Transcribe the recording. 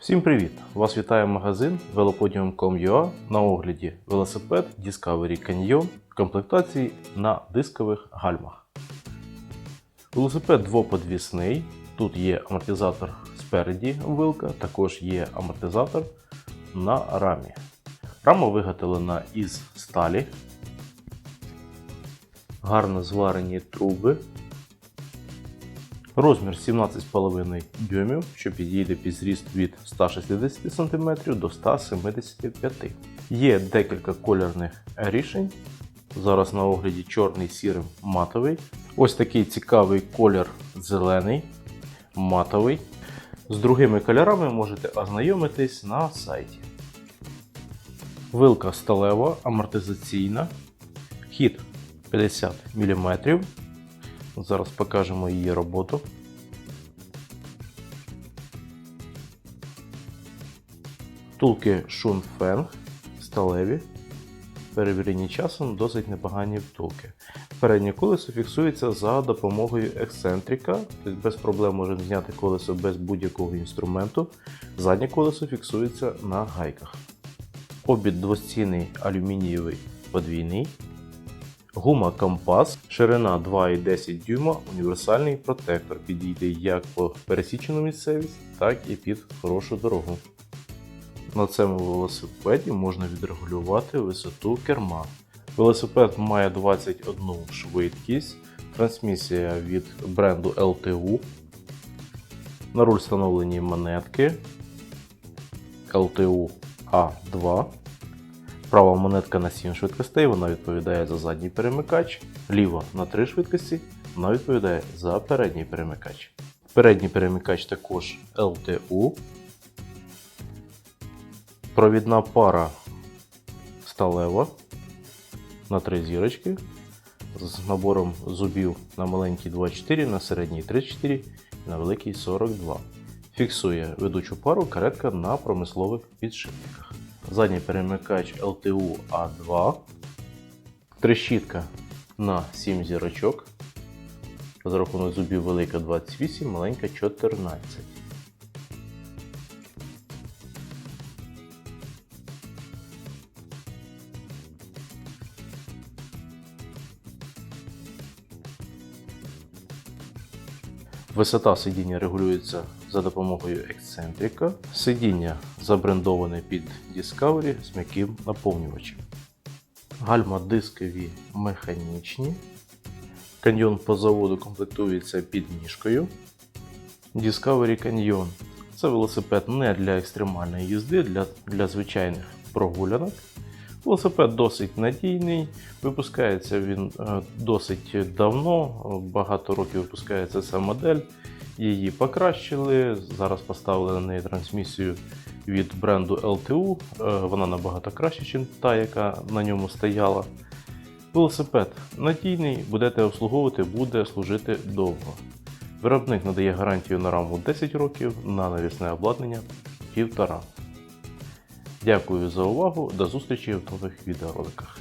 Всім привіт! Вас вітає магазин velopodium.com.ua на огляді велосипед Discovery Canyon комплектації на дискових гальмах. Велосипед двоподвісний. Тут є амортизатор спереді вилка, також є амортизатор на рамі. Рама виготовлена із сталі, гарно зварені труби. Розмір 17,5 дюймів, що підійде під зріст від 160 см до 175 Є декілька кольорних рішень. Зараз на огляді чорний сірим матовий. Ось такий цікавий колір зелений, матовий. З другими кольорами можете ознайомитись на сайті. Вилка сталева, амортизаційна. Хід 50 мм. Зараз покажемо її роботу. Втулки Шунфенг сталеві. Перевірені часом досить непогані втулки. Переднє колесо фіксується за допомогою ексцентрика, тобто без проблем можемо зняти колесо без будь-якого інструменту. Заднє колесо фіксується на гайках. Обід двостінний алюмінієвий подвійний. Гума компас, ширина 2,10 дюйма, універсальний протектор. Підійде як по пересічену місцевість, так і під хорошу дорогу. На цьому велосипеді можна відрегулювати висоту керма. Велосипед має 21 швидкість, трансмісія від бренду LTU. На руль встановлені монетки LTU A2. Права монетка на 7 швидкостей, вона відповідає за задній перемикач. Ліва на 3 швидкості, вона відповідає за передній перемикач. Передній перемикач також LTU. Провідна пара сталева на 3 зірочки. З набором зубів на маленький 24, на середній 34 на великий 42. Фіксує ведучу пару каретка на промислових підшипниках задній перемикач LTU A2, трещітка на 7 зірочок. За рахунок зубів велика 28, маленька 14. Висота сидіння регулюється за допомогою ексцентрика. Сидіння забрендоване під Discovery з м'яким наповнювачем. Гальма дискові механічні. Каньйон по заводу комплектується підніжкою. Discovery Canyon це велосипед не для екстремальної їзди, для, для звичайних прогулянок. Велосипед досить надійний, випускається він е, досить давно, багато років випускається ця модель. Її покращили. Зараз поставили на неї трансмісію від бренду LTU. Е, Вона набагато краще, ніж та, яка на ньому стояла. Велосипед надійний, будете обслуговувати, буде служити довго. Виробник надає гарантію на раму 10 років, на навісне обладнання 1,5. Дякую за увагу. До зустрічі в нових відеороликах.